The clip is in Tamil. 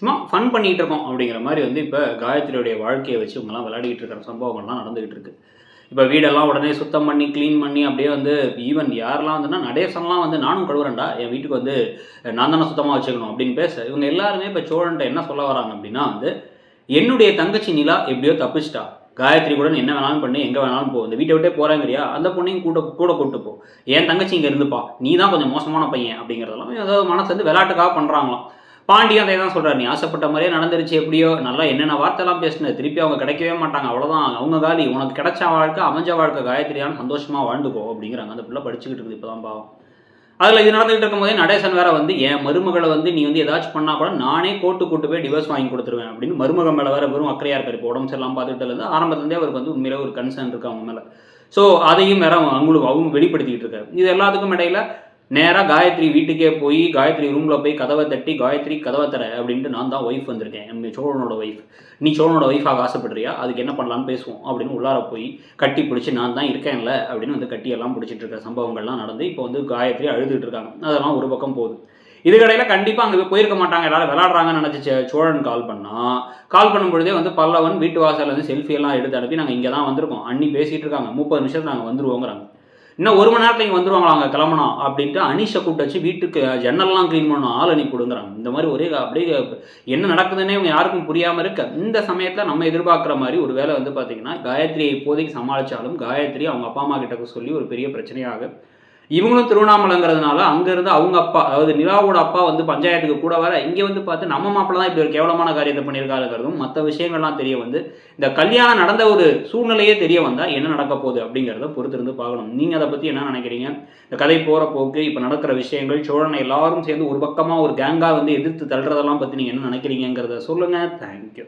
சும்மா ஃபன் பண்ணிகிட்டு இருக்கோம் அப்படிங்கிற மாதிரி வந்து இப்போ காயத்ரியுடைய வாழ்க்கையை வச்சு இவங்கெல்லாம் விளையாடிட்டு இருக்கிற சம்பவங்கள்லாம் நடந்துகிட்டு இருக்கு. இப்போ வீடெல்லாம் உடனே சுத்தம் பண்ணி க்ளீன் பண்ணி அப்படியே வந்து ஈவன் யாரெல்லாம் வந்துன்னா நடேசன்லாம் வந்து நானும் கழுவுறேன்டா என் வீட்டுக்கு வந்து நான் தானே சுத்தமாக வச்சுக்கணும் அப்படின்னு பேச இவங்க எல்லாருமே இப்போ சோழன்ட்ட என்ன சொல்ல வராங்க அப்படின்னா வந்து என்னுடைய தங்கச்சி நிலா எப்படியோ தப்பிச்சிட்டா. காயத்ரி கூட என்ன வேணாலும் பண்ணி எங்கே வேணாலும் போ. இந்த வீட்டை விட்டே போகிறாங்கறியா அந்த பொண்ணையும் கூட கூட கூட்டு போ. என் தங்கச்சி இங்கே இருந்துப்பா. நீ தான் கொஞ்சம் மோசமான பையன். அப்படிங்கிறதெல்லாம் ஏதாவது மனசு வந்து விளையாட்டுக்காக பண்ணுறாங்களாம் பாண்டியும் அதே தான் சொல்கிறார் நீ ஆசைப்பட்ட மாதிரியே நடந்துருச்சு எப்படியோ? நல்லா என்னென்ன வார்த்தைலாம் பேசினேன் திருப்பி அவங்க கிடைக்கவே மாட்டாங்க. அவ்வளோதான் அவங்க காலி. உனக்கு கிடைச்ச வாழ்க்கை அமைஞ்ச வாழ்க்கை காயத்ரியான சந்தோஷமாக வாழ்ந்துக்கோ அப்படிங்கிறாங்க. அந்த பிள்ளை படிச்சுக்கிட்டு இருக்குது இப்போ தான் பாவம். அதில் இது நடந்துகிட்டு இருக்கும்போதே நடேசன் வேற வந்து என் மருமகளை வந்து நீ வந்து ஏதாச்சும் பண்ணால் கூட நானே கோட்டு கூட்டு போய் டிவோர்ஸ் வாங்கி கொடுத்துருவேன். அப்படின்னு மருமக மேலே வேற வெறும் அக்கறையாக இருக்கார். இப்போ உடம்பு சரியெல்லாம் பார்த்துட்டு இருந்து ஆரம்பத்துலேருந்தே அவருக்கு வந்து உண்மையிலே ஒரு கன்சர்ன் இருக்கு அவங்க மேலே. ஸோ அதையும் வேற அவங்களுக்கு அவங்க வெளிப்படுத்திக்கிட்டு இருக்காரு. இது எல்லாத்துக்கும் இடையில நேராக காயத்ரி வீட்டுக்கே போய் காயத்ரி ரூமில் போய் கதவை தட்டி காயத்ரி கதவை தர அப்படின்ட்டு நான் தான் ஒய்ஃப் வந்திருக்கேன். என் சோழனோட ஒய்ஃப் நீ சோழனோட ஒய்ஃபாக ஆசைப்படுறியா? அதுக்கு என்ன பண்ணலான்னு பேசுவோம் அப்படின்னு உள்ளார போய் கட்டி பிடிச்சி நான் தான் இருக்கேன்ல அப்படின்னு வந்து கட்டியெல்லாம் பிடிச்சிட்டு இருக்க சம்பவங்கள்லாம் நடந்து இப்போ வந்து காயத்ரி அழுதுட்டு இருக்காங்க. அதெல்லாம் ஒரு பக்கம் போகுது. இதுக்கடையில் கண்டிப்பாக அங்கே போயிருக்க மாட்டாங்க. எல்லாரும் விளாட்றாங்கன்னு நினச்சி சோழன் கால் பண்ணால் கால் பண்ணும்பொழுதே வந்து பல்லவன் வீட்டு வாசலில் வந்து செல்ஃபியெல்லாம் எடுத்து அனுப்பி நாங்கள் இங்கே தான் வந்திருக்கோம். அண்ணி பேசிகிட்டு இருக்காங்க. முப்பது நிமிஷத்தில் நாங்கள் வந்துருவோங்கிறாங்க. இன்னும் ஒரு மணி நேரத்தில் இங்கே வந்துருவாங்களா அங்கே கிளம்பணும் அப்படின்ட்டு அனிஷை கூப்பிட்டு வச்சு வீட்டுக்கு ஜன்னல்லாம் க்ளீன் பண்ணணும். ஆள் அனுப்பி கொடுங்குறாங்க இந்த மாதிரி ஒரே அப்படியே என்ன நடக்குதுன்னே இவங்க யாருக்கும் புரியாமல் இருக்க. இந்த சமயத்தில் நம்ம எதிர்பார்க்குற மாதிரி ஒரு வேலை வந்து பார்த்தீங்கன்னா காயத்ரியை இப்போதைக்கு சமாளித்தாலும் காயத்ரி அவங்க அப்பா அம்மா கிட்ட சொல்லி ஒரு பெரிய பிரச்சனையாக இவங்களும் திருவண்ணாமலைங்கிறதுனால அங்கேருந்து அவங்க அப்பா அதாவது நிலாவோட அப்பா வந்து பஞ்சாயத்துக்கு கூட வர இங்கே வந்து பார்த்து நம்ம மாப்பிள்ள தான் இப்படி ஒரு கேவலமான காரியத்தை பண்ணியிருக்காருங்கிறதும் மற்ற விஷயங்கள்லாம் தெரிய வந்து இந்த கல்யாணம் நடந்த ஒரு சூழ்நிலையே தெரிய வந்தால் என்ன நடக்க போகுது அப்படிங்கிறத பொறுத்திருந்து பார்க்கணும். நீங்கள் அதை பற்றி என்ன நினைக்கிறீங்க? இந்த கதை போகிற போக்கு இப்போ நடக்கிற விஷயங்கள் சோழனை எல்லாரும் சேர்ந்து ஒரு பக்கமாக ஒரு கேங்காக வந்து எதிர்த்து தள்ளுறதெல்லாம் பற்றி நீங்கள் என்ன நினைக்கிறீங்கிறத சொல்லுங்கள் தேங்க்யூ